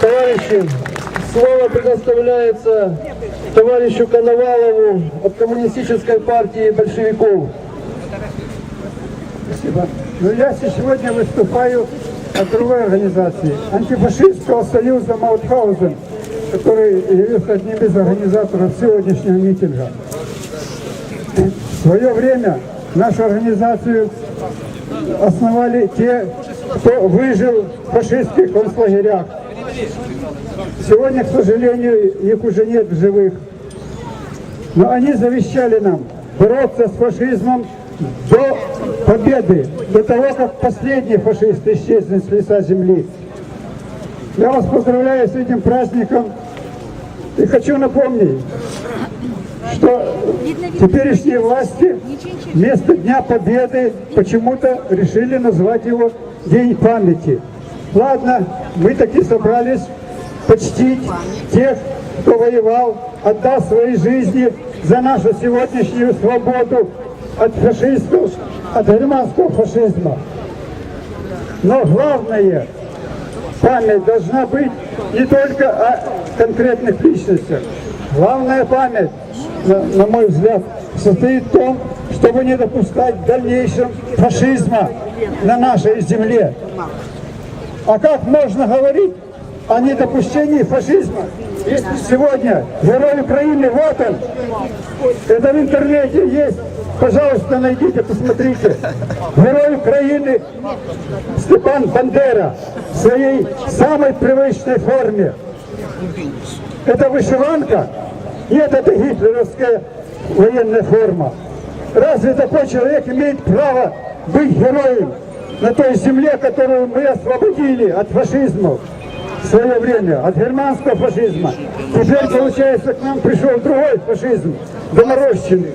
Товарищи, слово предоставляется товарищу Коновалову от Коммунистической партии большевиков. Спасибо. Но я сегодня выступаю от другой организации, антифашистского союза Маутхаузен, который явился одним из организаторов сегодняшнего митинга. В свое время нашу организацию основали те кто выжил в фашистских концлагерях. Сегодня, к сожалению, их уже нет в живых. Но они завещали нам бороться с фашизмом до победы, до того, как последний фашист исчезнет с лица земли. Я вас поздравляю с этим праздником и хочу напомнить, что теперешние власти вместо Дня Победы почему-то решили назвать его День памяти. Ладно, мы таки собрались почтить тех, кто воевал, отдал свои жизни за нашу сегодняшнюю свободу от фашистов, от германского фашизма. Но главное, память должна быть не только о конкретных личностях. Главная память, на, на мой взгляд, состоит в том, чтобы не допускать в дальнейшем фашизма на нашей земле. А как можно говорить о недопущении фашизма, сегодня герой Украины, вот он, это в интернете есть, пожалуйста, найдите, посмотрите. Герой Украины Степан Бандера в своей самой привычной форме. Это вышиванка? Нет, это гитлеровская военная форма. Разве такой человек имеет право быть героем на той земле, которую мы освободили от фашизма в свое время, от германского фашизма? Теперь, получается, к нам пришел другой фашизм, доморощенный.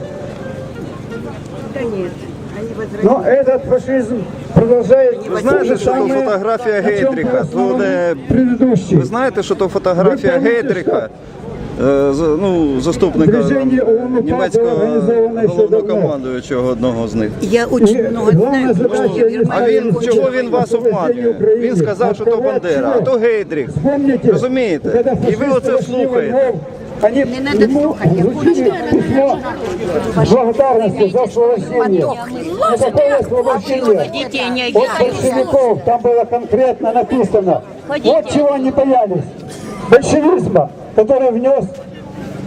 Но этот фашизм продолжает Ви знаєте, що то фотографія Гейдріха? То де... предыдущий. Ви знаєте, що то фотографія Ви Е, ну, заступника німецького головнокомандуючого одного з них. Я очень много знаю, я А він чого він вас обманює? Він сказав, що то Бандера, а то Гейдріх. Розумієте? І ви оце слухаєте. Они Не надо слухать, я благодарностью за освобождение. Детей не От большевиков там было конкретно написано. Вот чего они боялись. Большевизма, который внес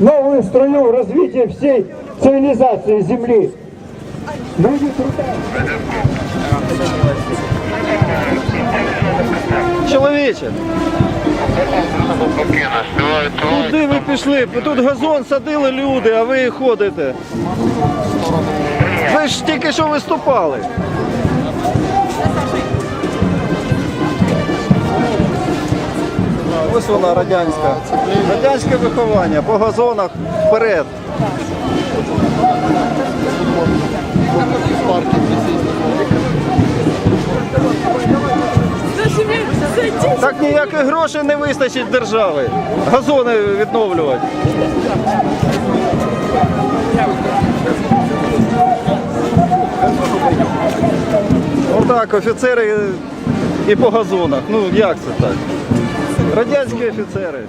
новую струю в развитие всей цивилизации Земли. Люди труда. Чоловіче, куди ви пішли? Тут газон садили люди, а ви ходите. Ви ж тільки що виступали. Вона радянська. Радянське виховання по газонах вперед. Так ніяких грошей не вистачить держави. Газони відновлювати. Отак, офіцери і по газонах. Ну як це так? Радянські офіцери.